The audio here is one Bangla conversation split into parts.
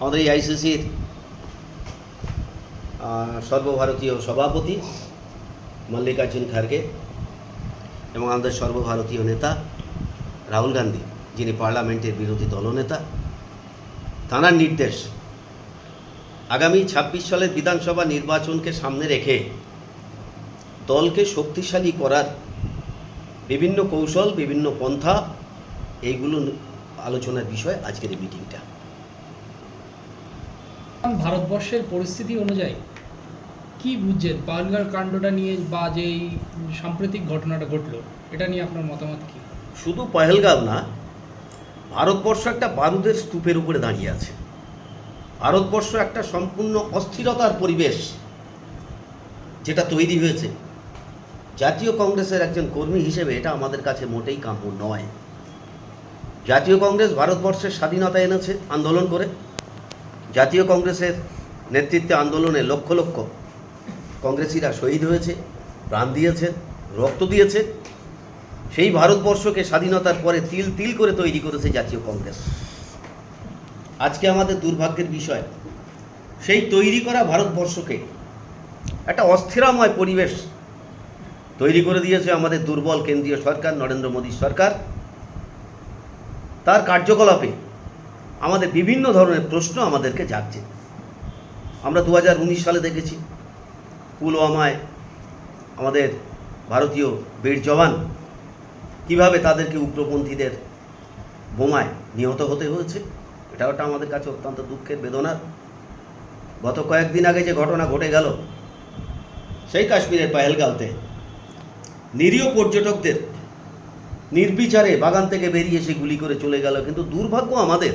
আমাদের এই আইসিসির সর্বভারতীয় সভাপতি মল্লিকার্জুন খার্গে এবং আমাদের সর্বভারতীয় নেতা রাহুল গান্ধী, যিনি পার্লামেন্টের বিরোধী দলনেতা। তাঁর নির্দেশ, আগামী ছাব্বিশ সালের বিধানসভা নির্বাচনকে সামনে রেখে দলকে শক্তিশালী করার বিভিন্ন কৌশল, বিভিন্ন পন্থা, এইগুলো আলোচনার বিষয় আজকের এই মিটিংটা। ভারতবর্ষের পরিস্থিতি অনুযায়ী কি বুঝছেন? পালগার কাণ্ডটা নিয়ে বা যে সাম্প্রতিক ঘটনাটা ঘটলো, এটা নিয়ে আপনার মতামত কি? শুধু পহেলগাঁও না, ভারতবর্ষ একটা বারুদের স্তূপের উপরে দাঁড়িয়ে আছে। ভারতবর্ষ একটা সম্পূর্ণ অস্থিরতার পরিবেশ যেটা তৈরি হয়েছে। জাতীয় কংগ্রেসের একজন কর্মী হিসেবে এটা আমাদের কাছে মোটেই কাম্য নয়। জাতীয় কংগ্রেস ভারতবর্ষের স্বাধীনতা এনেছে আন্দোলন করে। জাতীয় কংগ্রেসের নেতৃত্বে আন্দোলনে লক্ষ লক্ষ কংগ্রেসিরা শহীদ হয়েছে, প্রাণ দিয়েছে রক্ত দিয়েছে সেই ভারতবর্ষকে স্বাধীনতার পরে তিল তিল করে তৈরি করেছে জাতীয় কংগ্রেস। আজকে আমাদের দুর্ভাগ্যের বিষয়, সেই তৈরি করা ভারতবর্ষকে একটা অস্থিরাময় পরিবেশ তৈরি করে দিয়েছে আমাদের দুর্বল কেন্দ্রীয় সরকার, নরেন্দ্র মোদী সরকার। তার কার্যকলাপে আমাদের বিভিন্ন ধরনের প্রশ্ন আমাদেরকে জাগছে। আমরা দু হাজার উনিশ সালে দেখেছি, পুলওয়ামায় আমাদের ভারতীয় বীর জওয়ান কীভাবে তাদেরকে উগ্রপন্থীদের বোমায় নিহত হতে হয়েছে, এটাও একটা আমাদের কাছে অত্যন্ত দুঃখের বেদনার গত কয়েকদিন আগে যে ঘটনা ঘটে গেল, সেই কাশ্মীরের পাহেলগাঁওতে নিরীহ পর্যটকদের নির্বিচারে বাগান থেকে বেরিয়ে এসে গুলি করে চলে গেল। কিন্তু দুর্ভাগ্য আমাদের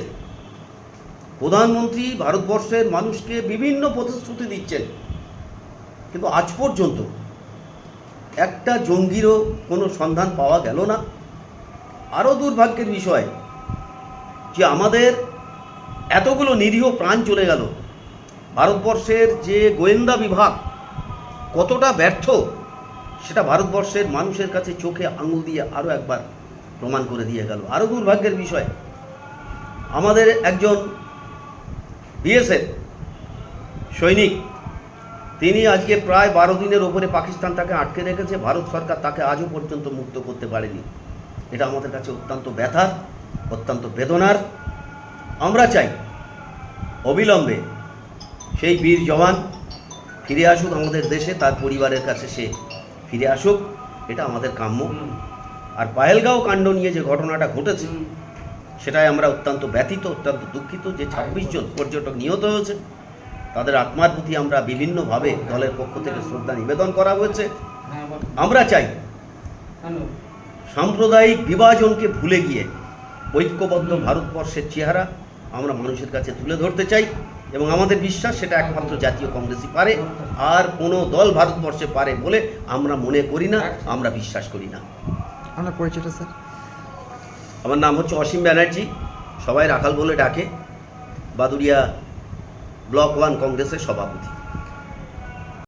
প্রধানমন্ত্রী ভারতবর্ষের মানুষকে বিভিন্ন প্রতিশ্রুতি দিচ্ছেন। কিন্তু আজ পর্যন্ত একটা জঙ্গিরও কোনো সন্ধান পাওয়া গেল না। আরও দুর্ভাগ্যের বিষয় যে আমাদের এতগুলো নিরীহ প্রাণ চলে গেল। ভারতবর্ষের যে গোয়েন্দা বিভাগ কতটা ব্যর্থ, সেটা ভারতবর্ষের মানুষের কাছে চোখে আঙুল দিয়ে আরও একবার প্রমাণ করে দিয়ে গেল। আরও দুর্ভাগ্যের বিষয়, আমাদের একজন বিএসএফ সৈনিক তিনি আজকে প্রায় বারো দিনের ওপরে পাকিস্তান তাকে আটকে রেখেছে ভারত সরকার তাকে আজও পর্যন্ত মুক্ত করতে পারেনি। এটা আমাদের কাছে অত্যন্ত ব্যথার অত্যন্ত বেদনার। আমরা চাই অবিলম্বে সেই বীর জওয়ান ফিরে আসুক আমাদের দেশে তার পরিবারের কাছে সে ফিরে আসুক এটা আমাদের কাম্য। আর পায়েলগাঁও কাণ্ড নিয়ে যে ঘটনাটা ঘটেছে সেটাই আমরা অত্যন্ত ব্যথিত অত্যন্ত দুঃখিত যে ছাব্বিশ জন পর্যটক নিহত হয়েছে। তাদের আত্মার প্রতি আমরা বিভিন্নভাবে দলের পক্ষ থেকে শ্রদ্ধা নিবেদন করা হয়েছে। আমরা চাই সাম্প্রদায়িক বিভাজনকে ভুলে গিয়ে ঐক্যবদ্ধ ভারতবর্ষের চেহারা আমরা মানুষের কাছে তুলে ধরতে চাই এবং আমাদের বিশ্বাস সেটা একমাত্র জাতীয় কংগ্রেসই পারে। আর কোনো দল ভারতবর্ষে পারে বলে আমরা মনে করি না আমরা বিশ্বাস করি না। আপনার পরিচয়টা স্যার। আমার নাম হচ্ছে অসীম ব্যানার্জি। সবাই রাখাল বলে ডাকে। বাদুরিয়া ব্লক ওয়ান কংগ্রেসের সভাপতি।